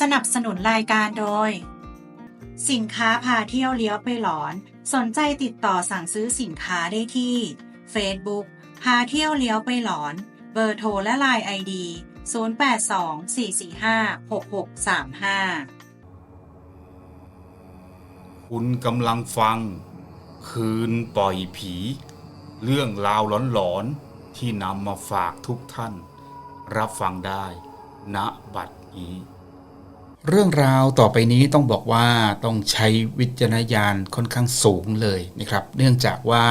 สนับสนุนรายการโดย สินค้าพาเที่ยวเลี้ยวไปหลอน สนใจติดต่อสั่งซื้อสินค้าได้ที่ Facebook พาเที่ยวเลี้ยวไปหลอน เบอร์โทรและไลน์ไอดี0824456635 คุณกำลังฟัง คืนปล่อยผี เรื่องราวหลอนๆ ที่นำมาฝากทุกท่าน รับฟังได้ณบัดนี้ เรื่องราวต่อไปนี้ต้องบอกว่าต้องใช้วิจารณญาณค่อนข้างสูงเลยนะครับ เนื่องจากว่า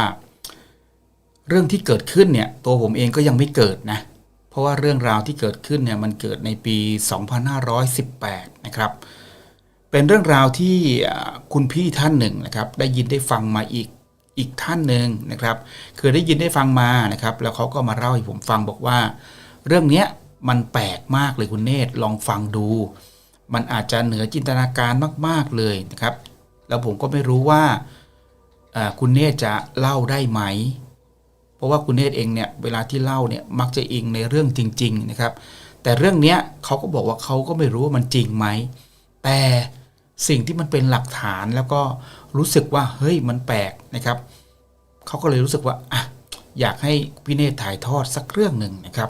เรื่องที่เกิดขึ้นเนี่ยตัวผมเองก็ยังไม่เกิดนะ เพราะว่าเรื่องราวที่เกิดขึ้นเนี่ยมันเกิดในปี 2518 นะครับ เป็นเรื่องราวที่คุณพี่ท่านหนึ่งนะครับ ได้ยินได้ฟังมาอีกอีกท่านหนึ่งนะครับคือได้ยินได้ฟังมานะครับ แล้วเขาก็มาเล่าให้ผมฟังบอกว่า เรื่องเนี้ยมันแปลกมากเลยคุณเนตรลองฟังดู มันอาจจะเหนือจินตนาการมาก ๆ เลยนะครับ แล้วผมก็ไม่รู้ว่าคุณเนตรจะเล่าได้ไหม เพราะว่าคุณเนตรเองเนี่ยเวลาที่เล่าเนี่ยมักจะอิงในเรื่องจริง ๆ นะครับ แต่เรื่องเนี้ยเขาก็บอกว่าเขาก็ไม่รู้ว่ามันจริงไหม แต่สิ่งที่มันเป็นหลักฐานแล้วก็รู้สึกว่าเฮ้ยมันแปลกนะครับเขาก็เลยรู้สึกว่าอะอยากให้พี่เนตรถ่ายทอดสักเรื่องหนึ่งนะครับ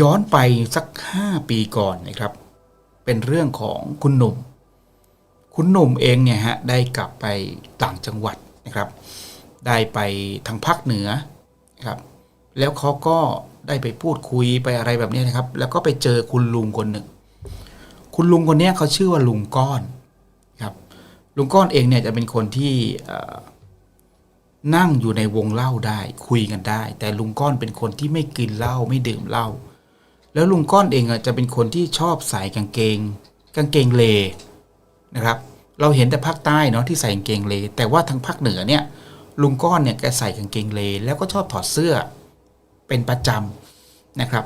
ย้อนไปสัก 5 ปีก่อนนะครับ เป็นเรื่องของคุณหนุ่ม คุณหนุ่มเองเนี่ยฮะได้กลับไปต่างจังหวัดนะครับ ได้ไปทางภาคเหนือนครับ แล้วเขาก็ได้ไปพูดคุยไปอะไรแบบนี้นะครับ แล้วก็ไปเจอคุณลุงคนหนึ่ง คุณลุงคนนี้เขาชื่อว่าลุงก้อนครับ ลุงก้อนเองเนี่ยจะเป็นคนที่นั่งอยู่ในวงเล่าได้คุยกันได้ แต่ลุงก้อนเป็นคนที่ไม่กินเหล้าไม่ดื่มเหล้า แล้วลุงก้อนเองอะจะเป็นคนที่ชอบใส่กางเกง กางเกงเลนะครับ เราเห็นแต่ภาคใต้เนาะที่ใส่กางเกงเล แต่ว่าทางภาคเหนือเนี่ยลุงก้อนเนี่ยแกใส่กางเกงเล แล้วก็ชอบถอดเสื้อเป็นประจำนะครับ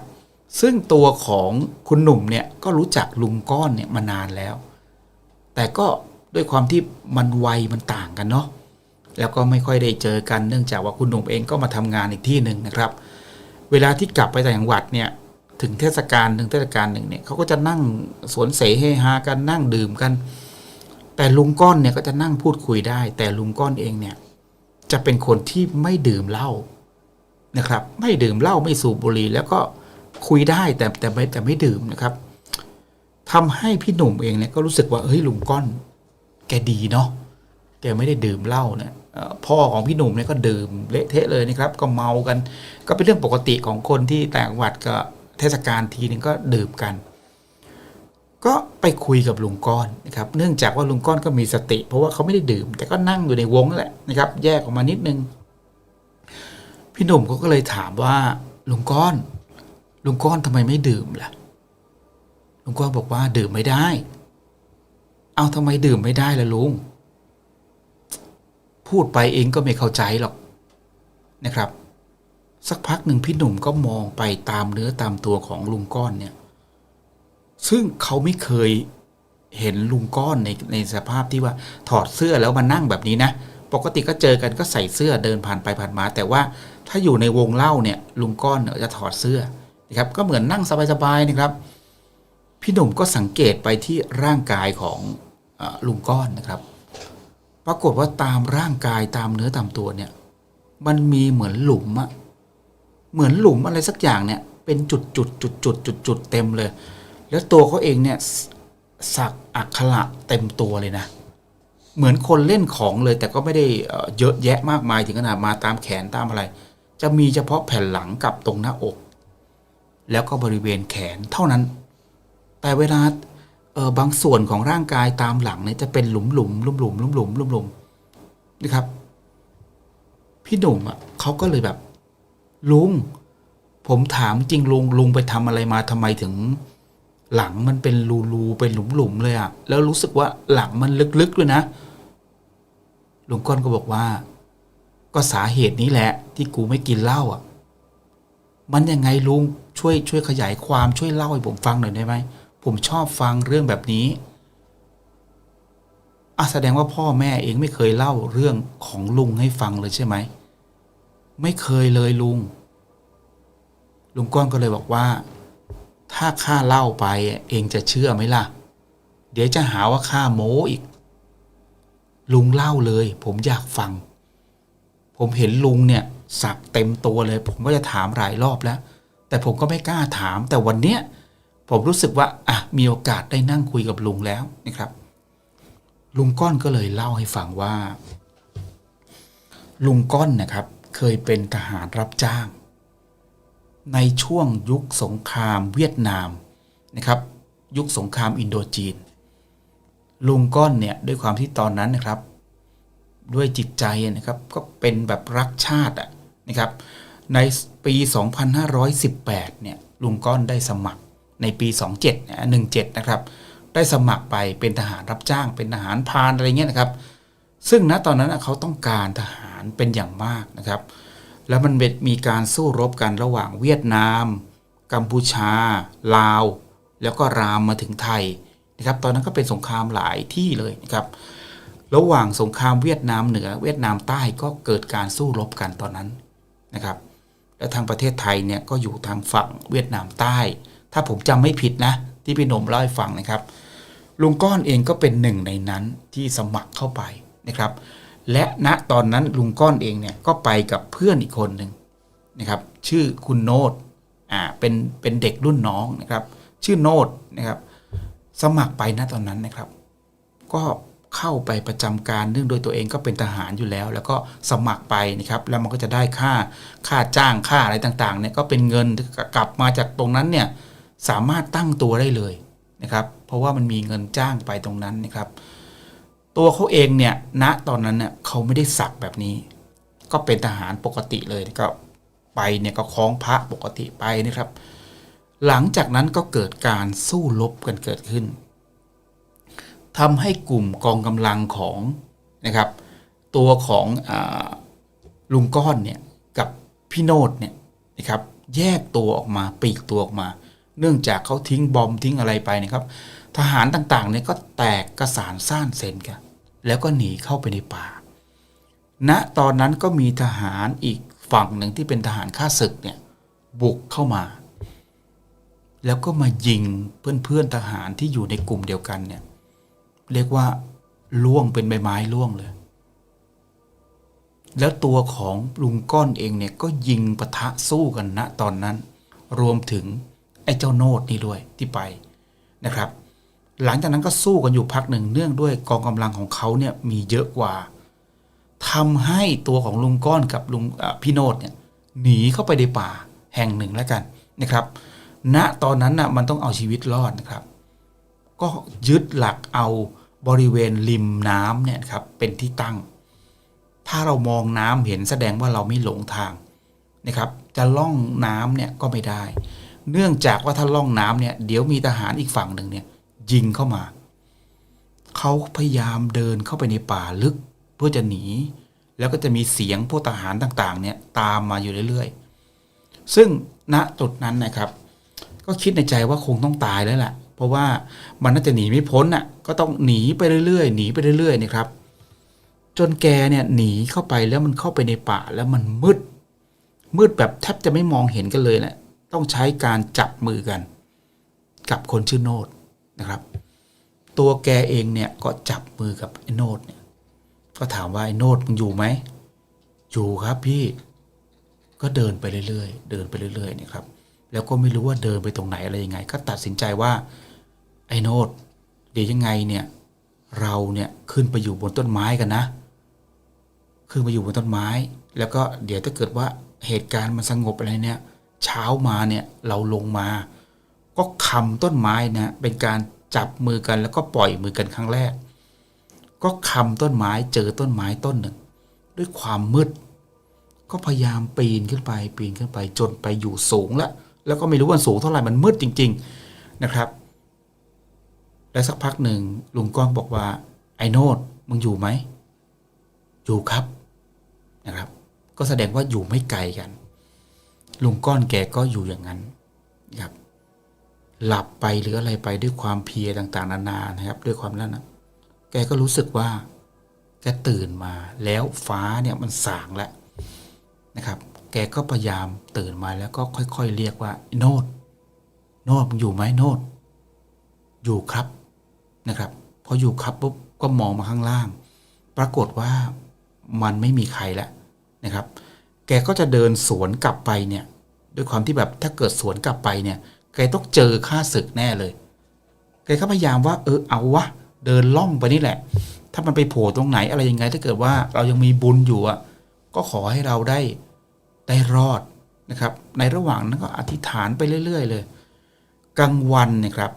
ซึ่งตัวของคุณหนุ่มเนี่ยก็รู้จักลุงก้อนเนี่ยมานานแล้ว แต่ก็ด้วยความที่มันวัยมันต่างกันเนาะแล้วก็ไม่ค่อยได้เจอกันเนื่องจากว่าคุณหนุ่มเองก็มาทำงานอีกที่หนึ่งนะครับ เวลาที่กลับไปต่างจังหวัดเนี่ย ถึงเทศกาลหนึ่งเทศกาลหนึ่งเนี่ยเขาก็จะนั่งสวนเสเฮฮากันนั่งดื่มกัน แต่ลุงก้อนเนี่ยก็จะนั่งพูดคุยได้ แต่ลุงก้อนเองเนี่ยจะเป็นคนที่ไม่ดื่มเหล้านะครับ ไม่ดื่มเหล้าไม่สูบบุหรี่แล้วก็คุยได้แต่แต่ไม่แต่ไม่ดื่มนะครับทำให้พี่หนุ่มเองเนี่ยก็รู้สึกว่าเฮ้ยลุงก้อน แกดีเนาะแกไม่ได้ดื่มเหล้าเนี่ยพ่อของพี่หนุ่มเนี่ยก็ดื่มเละเทะเลยนะครับ ก็เมากัน ก็เป็นเรื่องปกติของคนที่แต่งวัดก็ เทศกาลทีนึงก็ดื่มกัน ก็ไปคุยกับลุงก้อนนะครับ เนื่องจากว่าลุงก้อนก็มีสติ เพราะว่าเขาไม่ได้ดื่ม แต่ก็นั่งอยู่ในวงแหละนะครับ แยกออกมานิดนึง พี่หนุ่มเขาก็เลยถามว่าลุงก้อน ลุงก้อนทำไมไม่ดื่มล่ะ ลุงก้อนบอกว่าดื่มไม่ได้ เอาทำไมดื่มไม่ได้ล่ะลุง พูดไปเองก็ไม่เข้าใจหรอกนะครับ สักพักหนึ่งพี่หนุ่มก็มองไปตามเนื้อตามตัวของลุงก้อนเนี่ย ซึ่งเขาไม่เคยเห็นลุงก้อนในในสภาพที่ว่าถอดเสื้อแล้วมานั่งแบบนี้นะ ปกติก็เจอกันก็ใส่เสื้อเดินผ่านไปผ่านมา แต่ว่าถ้าอยู่ในวงเล่าเนี่ย ลุงก้อนเนี่ยจะถอดเสื้อนะครับ ก็เหมือนนั่งสบายๆนะครับ พี่หนุ่มก็สังเกตไปที่ร่างกายของอลุงก้อนนะครับ ปรากฏว่าตามร่างกายตามเนื้อตามตัวเนี่ย มันมีเหมือนหลุมอะ เหมือนหลุมอะไรสักอย่างเนี่ย เป็นจุดจุดจุดจุดจุดจุดๆเต็มเลย แล้วตัวเขาเองเนี่ยสักอักขระเต็มตัวเลยนะ เหมือนคนเล่นของเลย แต่ก็ไม่ได้เยอะแยะมากมายถึงขนาดมาตามแขนตามอะไร จะมีเฉพาะแผ่นหลังกับตรงหน้าอก แล้วก็บริเวณแขนเท่านั้น แต่เวลาบางส่วนของร่างกายตามหลังเนี่ยจะเป็นหลุมหลุมหลุมหลุมหลุมหลุมหลุมหลุมนะครับ พี่หนุ่มอะเขาก็เลยแบบ ลุง ผมถามจริงลุงลุงไปทำอะไรมาทำไมถึง หลังมันเป็นรูรูๆเป็นหลุมหลุมๆเลยอะแล้วรู้สึกว่าหลังมันลึกๆด้วยนะลุงก้อนก็บอกว่า ก็สาเหตุนี้แหละ ที่กูไม่กินเหล้าอะ มันยังไงลุงช่วยช่วยขยายความช่วยเล่าให้ผมฟังหน่อยได้ไหมผมชอบฟังเรื่องแบบนี้อะแสดงว่าพ่อแม่เองไม่เคยเล่าเรื่องของลุงให้ฟังเลยใช่ไหม ไม่เคยเลยลุง ลุงก้อนก็เลยบอกว่า ถ้าข้าเล่าไปเองจะเชื่อไหมล่ะ เดี๋ยวจะหาว่าข้าโม้อีก ลุงเล่าเลย ผมอยากฟัง ผมเห็นลุงเนี่ย สักเต็มตัวเลย ผมก็จะถามหลายรอบแล้ว แต่ผมก็ไม่กล้าถาม แต่วันเนี้ยผมรู้สึกว่าอะมีโอกาสได้นั่งคุยกับลุงแล้วนะครับ ลุงก้อนก็เลยเล่าให้ฟังว่า ลุงก้อนนะครับ เคยเป็นทหารรับจ้าง ในช่วงยุคสงครามเวียดนามนะครับ ยุคสงครามอินโดจีน ลุงก้อนเนี่ยด้วยความที่ตอนนั้นนะครับ ด้วยจิตใจนะครับก็เป็นแบบรักชาติอะนะครับ ในปี 2518 เนี่ยลุงก้อนได้สมัครในปี 27เนี่ย17 นะครับ ได้สมัครไปเป็นทหารรับจ้าง เป็นทหารพานอะไรเงี้ยนะครับ ซึ่งณตอนนั้นเขาต้องการทหาร เป็นอย่างมากนะครับ แล้วมันมีการสู้รบกันระหว่างเวียดนาม กัมพูชา ลาว แล้วก็รามมาถึงไทยนะครับ ตอนนั้นก็เป็นสงครามหลายที่เลยนะครับ ระหว่างสงครามเวียดนามเหนือ เวียดนามใต้ก็เกิดการสู้รบกันตอนนั้นนะครับ และทางประเทศไทยเนี่ยก็อยู่ทางฝั่งเวียดนามใต้ ถ้าผมจำไม่ผิดนะ ที่พี่หนมเล่าให้ฟังนะครับลุงก้อนเองก็เป็นหนึ่งในนั้นที่สมัครเข้าไปนะครับ และณตอนนั้นลุงก้อนเองเนี่ยก็ไปกับเพื่อนอีกคนหนึ่งนะครับ ชื่อคุณโนดอ่าเป็นเป็นเด็กรุ่นน้องนะครับ ชื่อโนดนะครับ สมัครไปณตอนนั้นนะครับ ก็เข้าไปประจำการเนื่องโดยตัวเองก็เป็นทหารอยู่แล้ว แล้วก็สมัครไปนะครับ แล้วมันก็จะได้ค่าค่าจ้างค่าอะไรต่างๆเนี่ยก็เป็นเงินกลับมาจากตรงนั้นเนี่ยสามารถตั้งตัวได้เลยนะครับ เพราะว่ามันมีเงินจ้างไปตรงนั้นนะครับ ตัวเขาเองเนี่ยณตอนนั้นเนี่ยเขาไม่ได้สักแบบนี้ ก็เป็นทหารปกติเลยก็ไปเนี่ยก็คล้องพระปกติไปนะครับ หลังจากนั้นก็เกิดการสู้รบกันเกิดขึ้นทำให้กลุ่มกองกำลังของนะครับ ตัวของอลุงก้อนเนี่ยกับพี่โนดเนี่ยนะครับแยกตัวออกมาปีกตัวออกมา เนื่องจากเขาทิ้งบอมทิ้งอะไรไปนะครับ ทหารต่างๆเนี่ยก็แตกกระสานซ่านเซนกัน แล้วก็หนีเข้าไปในป่าณตอนนั้นก็มีทหารอีกฝั่งหนึ่งที่เป็นทหารข้าศึกเนี่ยบุกเข้ามา แล้วก็มายิงเพื่อนๆทหารที่อยู่ในกลุ่มเดียวกันเนี่ยเรียกว่าล่วงเป็นใบไม้ล่วงเลย แล้วตัวของลุงก้อนเองเนี่ยก็ยิงปะทะสู้กันณตอนนั้น รวมถึงไอ้เจ้าโนดนี่ด้วยที่ไปนะครับ หลังจากนั้นก็สู้กันอยู่พักหนึ่งเนื่องด้วยกองกำลังของเขาเนี่ยมีเยอะกว่าทำให้ตัวของลุงก้อนกับลุงพี่โนดเนี่ยหนีเข้าไปในป่าแห่งหนึ่งแล้วกันนะครับณตอนนั้นน่ะมันต้องเอาชีวิตรอดนะครับ ก็ยึดหลักเอาบริเวณริมน้ำเนี่ยครับเป็นที่ตั้ง ถ้าเรามองน้ำเห็นแสดงว่าเราไม่หลงทางนะครับ จะล่องน้ำเนี่ยก็ไม่ได้ เนื่องจากว่าถ้าล่องน้ำเนี่ยเดี๋ยวมีทหารอีกฝั่งหนึ่งเนี่ย ยิงเข้ามา เขาพยายามเดินเข้าไปในป่าลึกเพื่อจะหนี แล้วก็จะมีเสียงพวกทหารต่างๆ เนี่ยตามมาอยู่เรื่อยๆ ซึ่งณจุดนั้นนะครับ ก็คิดในใจว่าคงต้องตายแล้วแหละเพราะว่ามันน่าจะหนีไม่พ้นอะ ก็ต้องหนีไปเรื่อยๆ หนีไปเรื่อยๆนะครับ จนแกเนี่ยหนีเข้าไปแล้วมันเข้าไปในป่าแล้วมันมืด มืดแบบแทบจะไม่มองเห็นกันเลยแหละ ต้องใช้การจับมือกัน กับคนชื่อโนด นะครับ ตัวแกเองเนี่ยก็จับมือกับไอ้โนดเนี่ยก็ถามว่าไอ้โนดมึงอยู่ไหมอยู่ครับพี่ก็เดินไปเรื่อยๆ เดินไปเรื่อยๆเนี่ยครับ แล้วก็ไม่รู้ว่าเดินไปตรงไหนอะไรยังไง ก็ตัดสินใจว่าไอ้โนดเดี๋ยวยังไงเนี่ยเราเนี่ยขึ้นไปอยู่บนต้นไม้กันนะ ขึ้นไปอยู่บนต้นไม้ แล้วก็เดี๋ยวถ้าเกิดว่าเหตุการณ์มันสงบอะไรเนี่ย เช้ามาเนี่ยเราลงมา ก็คำต้นไม้นะเป็นการจับมือกันแล้วก็ปล่อยมือกันครั้งแรก ก็คำต้นไม้เจอต้นไม้ต้นหนึ่ง ด้วยความมืด ก็พยายามปีนขึ้นไปปีนขึ้นไปจนไปอยู่สูงแล้วแล้วก็ไม่รู้ว่าสูงเท่าไหร่มันมืดจริง ๆนะครับ แล้วสักพักหนึ่งลุงก้องบอกว่าไอ้โนดมึงอยู่ไหมอยู่ครับนะครับ ก็แสดงว่าอยู่ไม่ไกลกัน ลุงก้อนแกก็อยู่อย่างนั้นครับ หลับไปหรืออะไรไปด้วยความเพียต่างๆ นานานะครับ ด้วยความนั้นนะแกก็รู้สึกว่าแกตื่นมาแล้วฟ้าเนี่ยมันสางแล้วนะครับ แกก็พยายามตื่นมาแล้วก็ค่อย ๆ เรียกว่า โนดโนดมึงอยู่ไหมโนดอยู่ครับนะครับพออยู่ครับปุ๊บก็มองมาข้างล่าง ปรากฏว่ามันไม่มีใครแล้วนะครับ แกก็จะเดินสวนกลับไปเนี่ย ด้วยความที่แบบถ้าเกิดสวนกลับไปเนี่ย แกต้องเจอข้าศึกแน่เลย แกก็พยายามว่าเออเอาวะเดินล่องไปนี่แหละ ถ้ามันไปโผล่ตรงไหนอะไรยังไง ถ้าเกิดว่าเรายังมีบุญอยู่อะก็ขอให้เราได้ได้รอดนะครับ ในระหว่างนั้นก็อธิษฐานไปเรื่อย ๆ เลย กลางวันเนี่ยครับ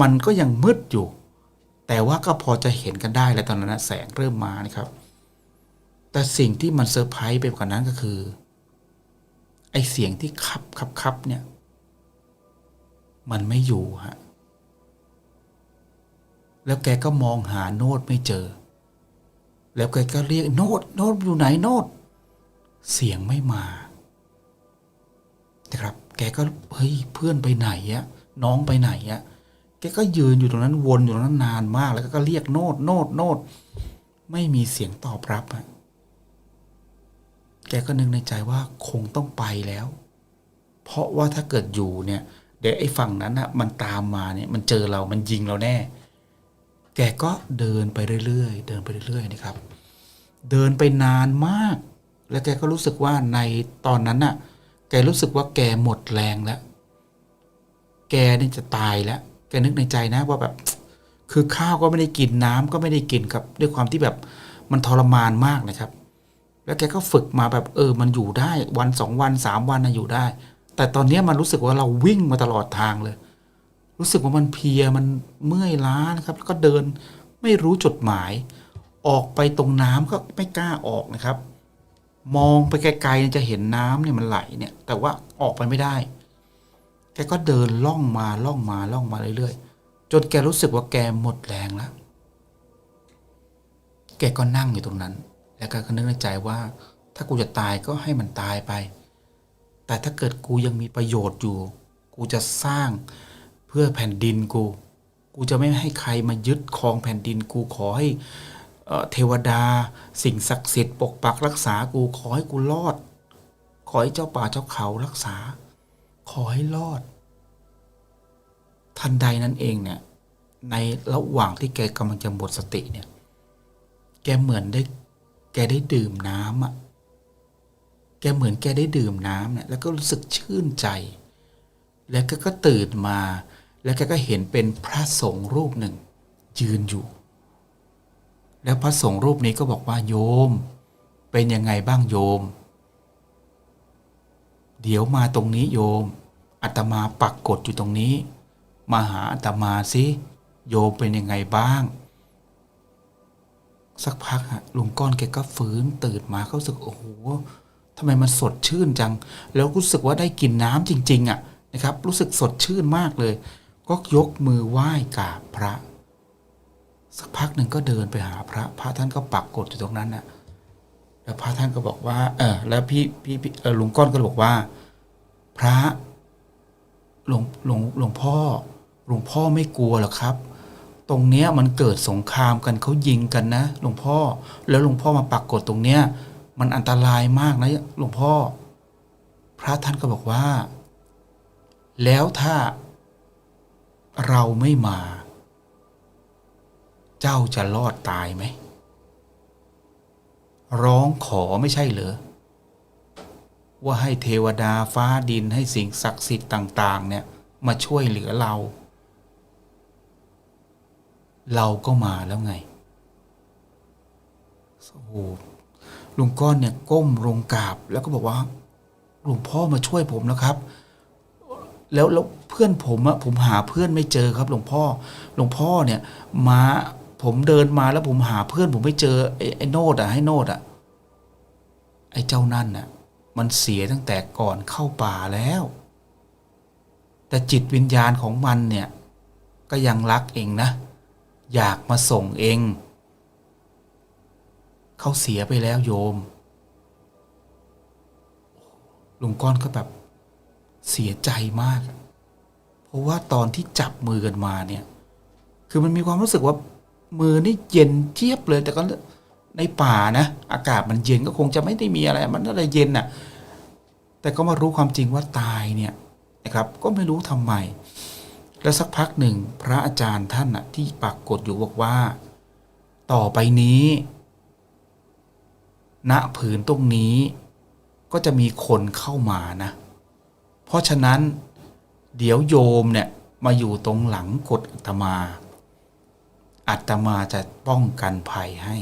มันก็ยังมืดอยู่ แต่ว่าก็พอจะเห็นกันได้แล้วตอนนั้นแสงเริ่มมานะครับ แต่สิ่งที่มันเซอร์ไพรส์ไปกว่านั้นก็คือ ไอเสียงที่คับคับคับเนี่ย มันไม่อยู่ฮะแล้วแกก็มองหาโน้ตไม่เจอ แล้วแกก็เรียกโน้ตโน้ตอยู่ไหนโน้ตเสียงไม่มานะครับ แกก็เฮ้ยเพื่อนไปไหนอะน้องไปไหนอะแกก็ยืนอยู่ตรงนั้นวนอยู่ตรงนั้นนานมาก แล้วก็เรียกโน้ตโน้ตโน้ตไม่มีเสียงตอบรับอะแกก็นึกในใจว่าคงต้องไปแล้ว เพราะว่าถ้าเกิดอยู่เนี่ย ดี๋ยวไอ้ฝั่งนั้นอะมันตามมาเนี่ยมันเจอเรามันยิงเราแน่ แกก็เดินไปเรื่อยๆ เดินไปเรื่อยๆนะครับ เดินไปนานมาก แล้วแกก็รู้สึกว่าในตอนนั้นน่ะ แกรู้สึกว่าแกหมดแรงแล้ว แกนี่จะตายแล้ว แกนึกในใจนะว่าแบบ คือข้าวก็ไม่ได้กินน้ำก็ไม่ได้กินครับ ด้วยความที่แบบมันทรมานมากนะครับ แล้วแกก็ฝึกมาแบบเออ มันอยู่ได้วันสองวันสามวันนะอยู่ได้ แต่ตอนนี้มันรู้สึกว่าเราวิ่งมาตลอดทางเลย รู้สึกว่ามันเพียมันเมื่อยล้านะครับแล้วก็เดินไม่รู้จุดหมาย ออกไปตรงน้ำก็ไม่กล้าออกนะครับ มองไปไกลๆจะเห็นน้ำเนี่ยมันไหลเนี่ย แต่ว่าออกไปไม่ได้ แกก็เดินล่องมาล่องมาล่องมาเรื่อยๆจนแกรู้สึกว่าแกหมดแรงแล้ว แกก็นั่งอยู่ตรงนั้น แล้วก็นึกในใจว่า ถ้ากูจะตายก็ให้มันตายไป แต่ถ้าเกิดกูยังมีประโยชน์อยู่ กูจะสร้างเพื่อแผ่นดินกู กูจะไม่ให้ใครมายึดครองแผ่นดินกูขอให้เทวดา สิ่งศักดิ์สิทธิ์ปกปักรักษากูขอให้กูรอด ขอให้เจ้าป่าเจ้าเขารักษา ขอให้รอด ทันใดนั้นเองเนี่ย ในระหว่างที่แกกำลังจะหมดสติเนี่ย แกเหมือนได้ แกได้ดื่มน้ำอะ กเหมือนแกได้ดื่มน้ำเนี่ยแล้วก็รู้สึกชื่นใจ แล้วก็ก็ตื่นมา แล้วแกก็เห็นเป็นพระสงฆ์รูปหนึ่ง ยืนอยู่ แล้วพระสงฆ์รูปนี้ก็บอกว่าโยม เป็นยังไงบ้างโยม เดี๋ยวมาตรงนี้โยมอาตมาปักกดอยู่ตรงนี้ มาหาอาตมาสิโยมเป็นยังไงบ้าง สักพักฮะลุงก้อนแกก็ฟื้นตื่นมาเขาสึกโอ้โห ทำไมมันสดชื่นจัง แล้วรู้สึกว่าได้กินน้ำจริง ๆอะนะครับ รู้สึกสดชื่นมากเลย ก็ยกมือไหว้กราบพระ สักพักหนึ่งก็เดินไปหาพระ พระท่านก็ปักกดอยู่ตรงนั้นน่ะ แล้วพระท่านก็บอกว่า เออแล้วพี่พี่พเออลุงก้อนก็บอกว่า พระหลวงหลวงหลวงพ่อหลวงพ่อไม่กลัวหรอกครับ ตรงเนี้ยมันเกิดสงครามกันเขายิงกันนะหลวงพ่อ แล้วหลวงพ่อมาปักกดตรงเนี้ย มันอันตรายมากนะหลวงพ่อ พระท่านก็บอกว่า แล้วถ้าเราไม่มา เจ้าจะรอดตายไหม ร้องขอไม่ใช่เหรอ ว่าให้เทวดาฟ้าดินให้สิ่งศักดิ์สิทธิ์ต่าง ๆ เนี่ย มาช่วยเหลือเรา เราก็มาแล้วไงโอ้ ลุงก้อนเนี่ยก้มลงกราบ แล้วก็บอกว่าหลวงพ่อมาช่วยผมนะครับ แล้วแล้วเพื่อนผมอะผมหาเพื่อนไม่เจอครับ หลวงพ่อ หลวงพ่อเนี่ย มาผมเดินมาแล้วผมหาเพื่อนผมไม่เจอไอ้ไอ้โนดอะให้โนดอะไอ้เจ้านั่นน่ะ มันเสียตั้งแต่ก่อนเข้าป่าแล้ว แต่จิตวิญญาณของมันเนี่ย ก็ยังรักเองนะ อยากมาส่งเอง เขาเสียไปแล้วโยมลุงก้อนก็แบบเสียใจมาก เพราะว่าตอนที่จับมือกันมาเนี่ย คือมันมีความรู้สึกว่ามือนี่เย็นเทียบเลย แต่ก็ในป่านะ อากาศมันเย็นก็คงจะไม่ได้มีอะไร มันอะไรเย็นน่ะ แต่ก็มารู้ความจริงว่าตายเนี่ยนะครับ ก็ไม่รู้ทำไม แล้วสักพักหนึ่งพระอาจารย์ท่านน่ะที่ปรากฏอยู่บอกว่า ต่อไปนี้ ณผืนตรงนี้ ก็จะมีคนเข้ามานะ เพราะฉะนั้น เดี๋ยวโยมเนี่ยมาอยู่ตรงหลังกฎอัตมา อัตมาจะป้องกันภัยให้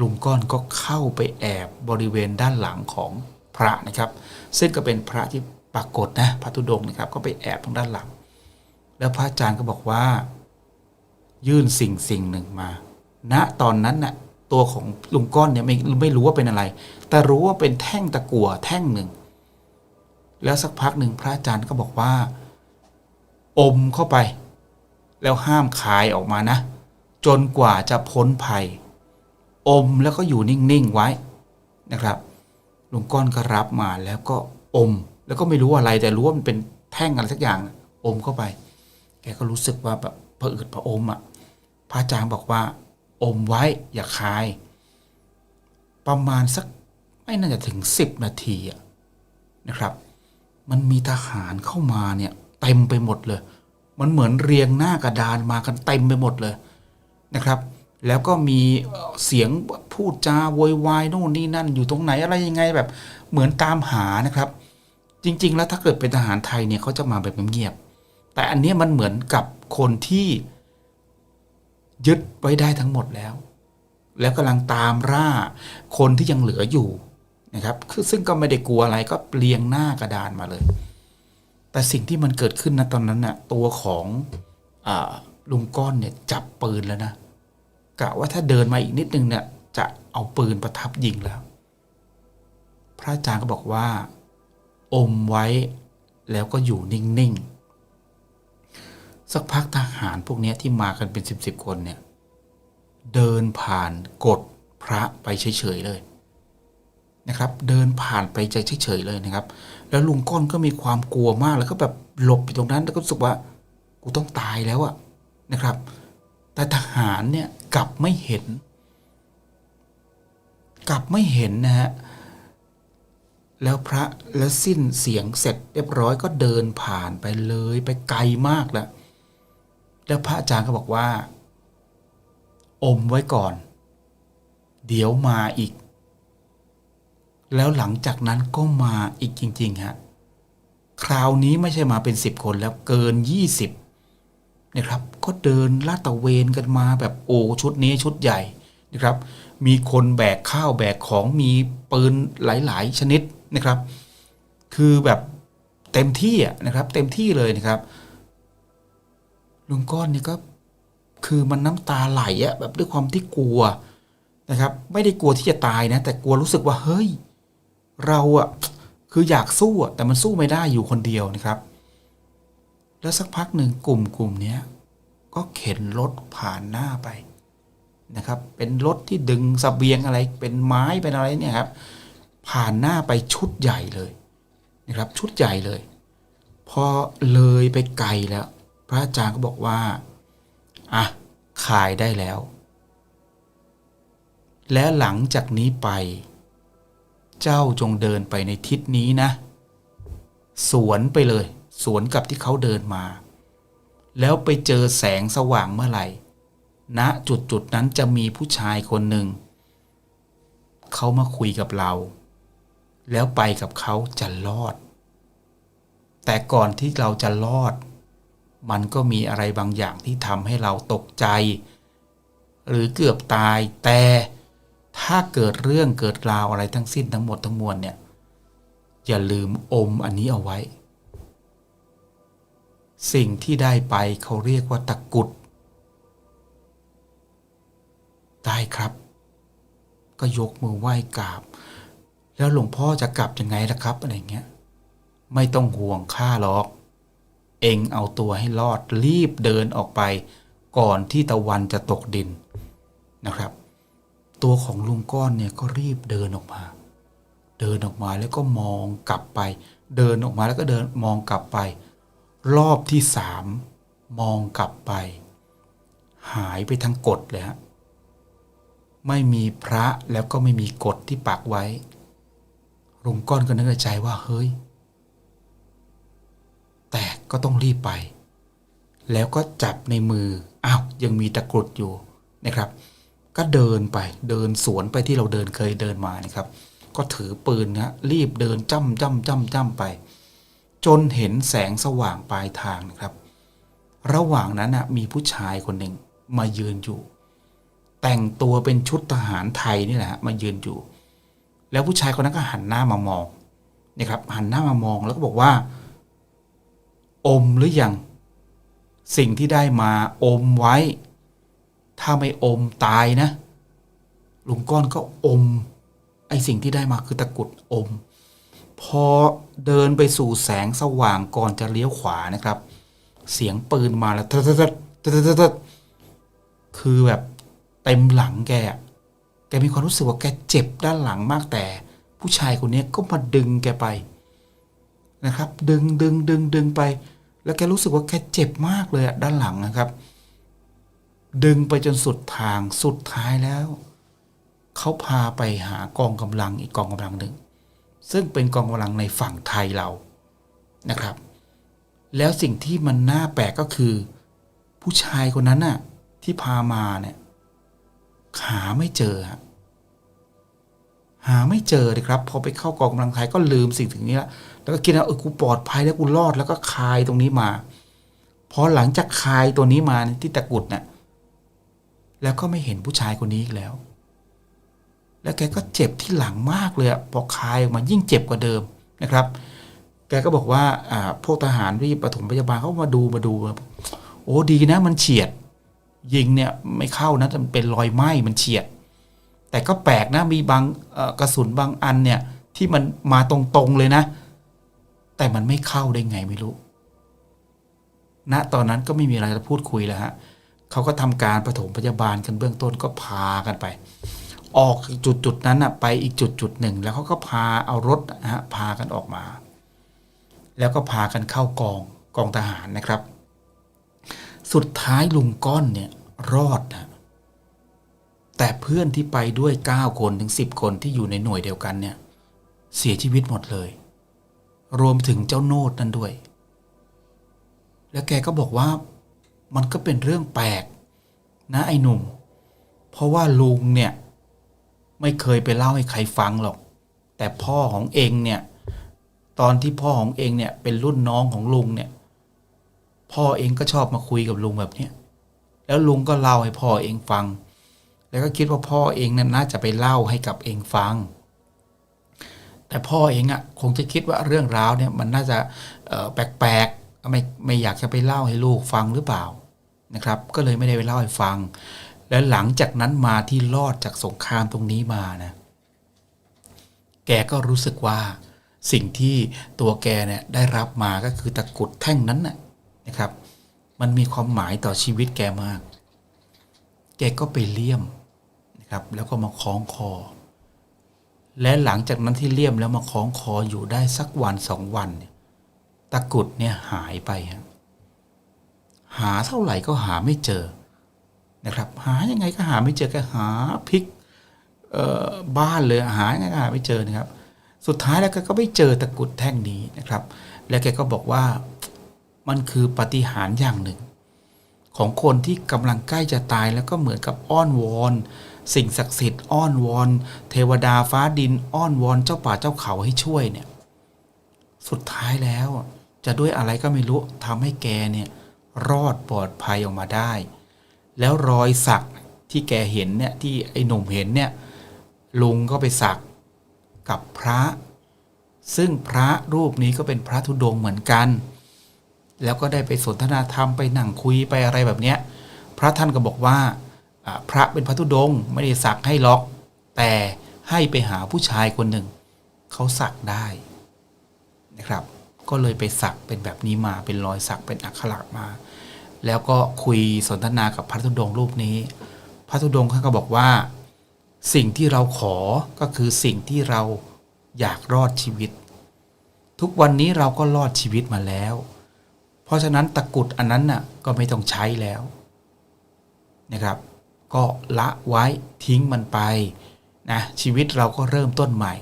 ลุงก้อนก็เข้าไปแอบบริเวณด้านหลังของพระนะครับ ซึ่งก็เป็นพระที่ปรากฏนะพระธุดงนะครับ ก็ไปแอบตรงด้านหลัง แล้วพระอาจารย์ก็บอกว่า ยื่นสิ่งสิ่งหนึ่งมาณตอนนั้นน่ะ ตัวของลุงก้อนเนี่ยไม่ไม่รู้ว่าเป็นอะไร แต่รู้ว่าเป็นแท่งตะกั่วแท่งหนึ่ง แล้วสักพักหนึ่งพระอาจารย์ก็บอกว่า อมเข้าไป แล้วห้ามคายออกมานะ จนกว่าจะพ้นภัย อมแล้วก็อยู่นิ่งๆไว้นะครับลุงก้อนก็รับมาแล้วก็อม แล้วก็ไม่รู้อะไรแต่รู้ว่ามันเป็นแท่งอะไรสักอย่าง อมเข้าไป แกก็รู้สึกว่าแบบผะอืดผะอมอะพระอาจารย์บอกว่า อมไว้อย่าคาย ประมาณสักไม่น่าจะถึงสิบนาทีนะครับ มันมีทหารเข้ามาเนี่ยเต็มไปหมดเลย มันเหมือนเรียงหน้ากระดานมากันเต็มไปหมดเลยนะครับ แล้วก็มีเสียงพูดจาโวยวายโน่นนี่นั่นอยู่ตรงไหนอะไรยังไงแบบเหมือนตามหานะครับ จริง ๆ แล้วถ้าเกิดเป็นทหารไทยเนี่ยเขาจะมาแบบเงียบแต่อันนี้มันเหมือนกับคนที่ ยึดไว้ได้ทั้งหมดแล้ว แล้วกำลังตามร่าคนที่ยังเหลืออยู่นะครับคือซึ่งก็ไม่ได้กลัวอะไรก็เรียงหน้ากระดานมาเลย แต่สิ่งที่มันเกิดขึ้นนะตอนนั้นน่ะตัวของอลุงก้อนเนี่ยจับปืนแล้วนะกะว่าถ้าเดินมาอีกนิดนึงเนี่ยจะเอาปืนประทับยิงแล้ว พระอาจารย์ก็บอกว่า อมไว้แล้วก็อยู่นิ่ง ๆ สักพักทหารพวกนี้ที่มากันเป็นสิบสิบคนเนี่ย เดินผ่านกดพระไปเฉยๆเลยนะครับ เดินผ่านไปใจเฉยๆเลยนะครับ แล้วลุงก้อนก็มีความกลัวมากแล้วก็แบบหลบอยู่ตรงนั้น แล้วก็รู้สึกว่ากูต้องตายแล้วอะนะครับ แต่ทหารเนี่ยกลับไม่เห็น กลับไม่เห็นนะฮะแล้วพระแล้วสิ้นเสียงเสร็จเรียบร้อยก็เดินผ่านไปเลยไปไกลมากแล้ว แล้วพระอาจารย์ก็บอกว่า อมไว้ก่อน เดี๋ยวมาอีก แล้วหลังจากนั้นก็มาอีกจริง ๆ ฮะ คราวนี้ไม่ใช่มาเป็นสิบคนแล้วเกินยี่สิบนะครับ ก็เดินลาดตระเวนกันมาแบบโอ้ชุดนี้ชุดใหญ่นะครับ มีคนแบกข้าวแบกของมีปืนหลาย ๆ ชนิดนะครับ คือแบบเต็มที่นะครับ เต็มที่เลยนะครับ ลุงก้อนนี่ก็คือมันน้ำตาไหลอะแบบด้วยความที่กลัวนะครับ ไม่ได้กลัวที่จะตายนะ แต่กลัวรู้สึกว่าเฮ้ย เราอะคืออยากสู้อะแต่มันสู้ไม่ได้อยู่คนเดียวนะครับ แล้วสักพักหนึ่งกลุ่มกลุ่มเนี้ยก็เข็นรถผ่านหน้าไปนะครับ เป็นรถที่ดึงสเสบียงอะไร เป็นไม้เป็นอะไรเนี่ยครับ ผ่านหน้าไปชุดใหญ่เลยนะครับ ชุดใหญ่เลย พอเลยไปไกลแล้ว ระอาจารย์ก็บอกว่าอะขายได้แล้ว และหลังจากนี้ไป เจ้าจงเดินไปในทิศนี้นะ สวนไปเลย สวนกับที่เขาเดินมา แล้วไปเจอแสงสว่างเมื่อไหร่ณจุดจุดนั้นจะมีผู้ชายคนหนึ่ง เขามาคุยกับเรา แล้วไปกับเขาจะรอด แต่ก่อนที่เราจะรอด มันก็มีอะไรบางอย่างที่ทำให้เราตกใจ หรือเกือบตายแต่ถ้าเกิดเรื่องเกิดราวอะไรทั้งสิ้นทั้งหมดทั้งมวลเนี่ยอย่าลืมอมอันนี้เอาไว้ สิ่งที่ได้ไปเขาเรียกว่าตะกุด ได้ครับ ก็ยกมือไหว้กราบ แล้วหลวงพ่อจะกลับยังไงล่ะครับอะไรเงี้ย ไม่ต้องห่วงข้าหรอก เองเอาตัวให้รอดรีบเดินออกไป ก่อนที่ตะวันจะตกดินนะครับ ตัวของลุงก้อนเนี่ยก็รีบเดินออกมา เดินออกมาแล้วก็มองกลับไป เดินออกมาแล้วก็เดินมองกลับไป รอบที่สามมองกลับไป หายไปทั้งกฎเลยฮะไม่มีพระแล้วก็ไม่มีกฎที่ปักไว้ลุงก้อนก็นึกในใจว่าเฮ้ย แต่ก็ต้องรีบไป แล้วก็จับในมืออ้าวยังมีตะกรุดอยู่นะครับ ก็เดินไปเดินสวนไปที่เราเดินเคยเดินมานะครับ ก็ถือปืนนะรีบเดินจ้ำจ้ำจ้ำจ้ำไป จนเห็นแสงสว่างปลายทางนะครับ ระหว่างนั้นนะมีผู้ชายคนหนึ่งมายืนอยู่ แต่งตัวเป็นชุดทหารไทยนี่แหละฮะมายืนอยู่ แล้วผู้ชายคนนั้นก็หันหน้ามามองนะครับหันหน้ามามองแล้วก็บอกว่า อมหรือยังสิ่งที่ได้มาอมไว้ ถ้าไม่อมตายนะลุงก้อนก็อม ไอสิ่งที่ได้มาคือตะกุดอม พอเดินไปสู่แสงสว่างก่อนจะเลี้ยวขวานะครับ เสียงปืนมาแล้วทัดทัดทัดทัดทัดคือแบบเต็มหลังแกแกมีความรู้สึกว่าแกเจ็บด้านหลังมากแต่ ผู้ชายคนนี้ก็มาดึงแกไปนะครับ ดึงดึงดึงดึงไป แล้วแกรู้สึกว่าแกเจ็บมากเลยอะด้านหลังนะครับ ดึงไปจนสุดทางสุดท้ายแล้ว เขาพาไปหากองกำลังอีกกองกำลังหนึ่ง ซึ่งเป็นกองกำลังในฝั่งไทยเรานะครับ แล้วสิ่งที่มันน่าแปลกก็คือ ผู้ชายคนนั้นน่ะ ที่พามาเนี่ยหาไม่เจอหาไม่เจอเลยครับ พอไปเข้ากองกำลังไทยก็ลืมสิ่งถึงนี้ละ แล้วก็คิดว่าเออกูปลอดภัยแล้วกูรอดแล้วก็คายตรงนี้มาพอหลังจากคายตัวนี้มาที่ตะกุดเนี่ยแล้วก็ไม่เห็นผู้ชายคนนี้อีกแล้ว แล้วแกก็เจ็บที่หลังมากเลยอะพอคายออกมายิ่งเจ็บกว่าเดิมนะครับ แกก็บอกว่าอ่าพวกทหารรีบปฐมพยาบาลเขามาดูมาดูโอ้ดีนะ มันเฉียด ยิงเนี่ยไม่เข้านะแต่มันเป็นรอยไหม้มันเฉียด แต่ก็แปลกนะมีบางกระสุนบางอันเนี่ยที่มันมาตรงๆเลยนะ แต่มันไม่เข้าได้ไงไม่รู้ณตอนนั้นก็ไม่มีอะไรจะพูดคุยแล้วฮะเขาก็ทำการปฐมพยาบาลกันเบื้องต้นก็พากันไป ออกจุดจุดๆนั้นนะไปอีกจุดจุดๆหนึ่ง แล้วเขาก็พาเอารถนะฮะพากันออกมา แล้วก็พากันเข้ากองกองทหารนะครับ สุดท้ายลุงก้อนเนี่ยรอดนะแต่เพื่อนที่ไปด้วย 9 คนถึง 10 คนที่อยู่ในหน่วยเดียวกันเนี่ย เสียชีวิตหมดเลย รวมถึงเจ้าโนดนั่นด้วย แล้วแกก็บอกว่ามันก็เป็นเรื่องแปลก นะไอ้หนุ่ม เพราะว่าลุงเนี่ย ไม่เคยไปเล่าให้ใครฟังหรอก แต่พ่อของเองเนี่ย ตอนที่พ่อของเองเนี่ย เป็นรุ่นน้องของลุงเนี่ย พ่อเองก็ชอบมาคุยกับลุงแบบเนี้ยแล้วลุงก็เล่าให้พ่อเองฟัง แล้วก็คิดว่าพ่อเองนั้นน่าจะไปเล่าให้กับเองฟัง แต่พ่อเองอะ่ะคงจะคิดว่าเรื่องราวเนี่ยมันน่าจะแปลกๆไม่ไม่อยากจะไปเล่าให้ลูกฟังหรือเปล่านะครับ ก็เลยไม่ได้ไปเล่าให้ฟัง และหลังจากนั้นมาที่รอดจากสงครามตรงนี้มานะแกก็รู้สึกว่าสิ่งที่ตัวแกเนี่ยได้รับมาก็คือตะกุดแท่งนั้นนะนะครับ มันมีความหมายต่อชีวิตแกมาก แกก็ไปเลี่ยมนะครับ แล้วก็มาคล้องคอ และหลังจากนั้นที่เลี่ยมแล้วมาคล้องคออยู่ได้สักวันสองวันเนี่ยตะกุดเนี่ยหายไปฮะหาเท่าไหร่ก็หาไม่เจอนะครับ หายังไงก็หาไม่เจอแกหาพลิกบ้านเลยหายังไงก็หาไม่เจอนะครับ สุดท้ายแล้วแกก็ไม่เจอตะกุดแท่งนี้นะครับ แล้วแกก็บอกว่ามันคือปฏิหารอย่างหนึ่ง ของคนที่กำลังใกล้จะตายแล้วก็เหมือนกับอ้อนวอน สิ่งศักดิ์สิทธิ์อ้อนวอน เทวดาฟ้าดินอ้อนวอนเจ้าป่าเจ้าเขาให้ช่วยเนี่ย สุดท้ายแล้ว จะด้วยอะไรก็ไม่รู้ทำให้แกเนี่ย รอดปลอดภัยออกมาได้ แล้วรอยสักที่แกเห็นเนี่ยที่ไอ้หนุ่มเห็นเนี่ยลุงก็ไปสักกับพระ ซึ่งพระรูปนี้ก็เป็นพระธุดงค์เหมือนกัน แล้วก็ได้ไปสนทนาธรรมไปนั่งคุยไปอะไรแบบเนี้ย พระท่านก็บอกว่า พระเป็นพระธุดงไม่ได้สักให้หรอก แต่ให้ไปหาผู้ชายคนหนึ่ง เขาสักได้นะครับ ก็เลยไปสักเป็นแบบนี้มาเป็นรอยสักเป็นอักขระมา แล้วก็คุยสนทนากับพระธุดงรูปนี้ พระธุดงท่านก็บอกว่า สิ่งที่เราขอก็คือสิ่งที่เราอยากรอดชีวิต ทุกวันนี้เราก็รอดชีวิตมาแล้ว เพราะฉะนั้นตะกุดอันนั้นน่ะก็ไม่ต้องใช้แล้วนะครับ ก็ละไว้ทิ้งมันไปนะชีวิตเราก็เริ่มต้นใหม่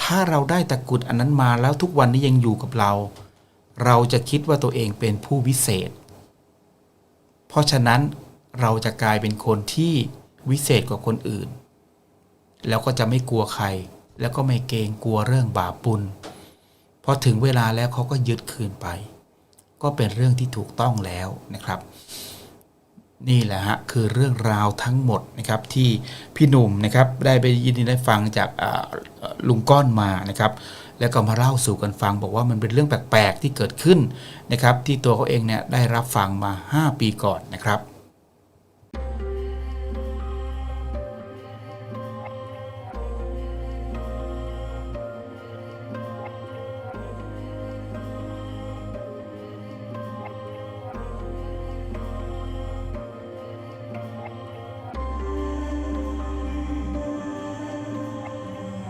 ถ้าเราได้ตะกุดอันนั้นมาแล้วทุกวันนี้ยังอยู่กับเรา เราจะคิดว่าตัวเองเป็นผู้วิเศษ เพราะฉะนั้นเราจะกลายเป็นคนที่วิเศษกว่าคนอื่น แล้วก็จะไม่กลัวใคร แล้วก็ไม่เกรงกลัวเรื่องบาปบุญพอถึงเวลาแล้วเขาก็ยึดคืนไป ก็เป็นเรื่องที่ถูกต้องแล้วนะครับ นี่แหละฮะคือเรื่องราวทั้งหมดนะครับที่พี่หนุ่มนะครับได้ไปยินดีได้ฟังจากลุงก้อนมานะครับแล้วก็มาเล่าสู่กันฟังบอกว่ามันเป็นเรื่องแปลกๆที่เกิดขึ้นนะครับที่ตัวเขาเองเนี่ยได้รับฟังมา 5 ปีก่อนนะครับ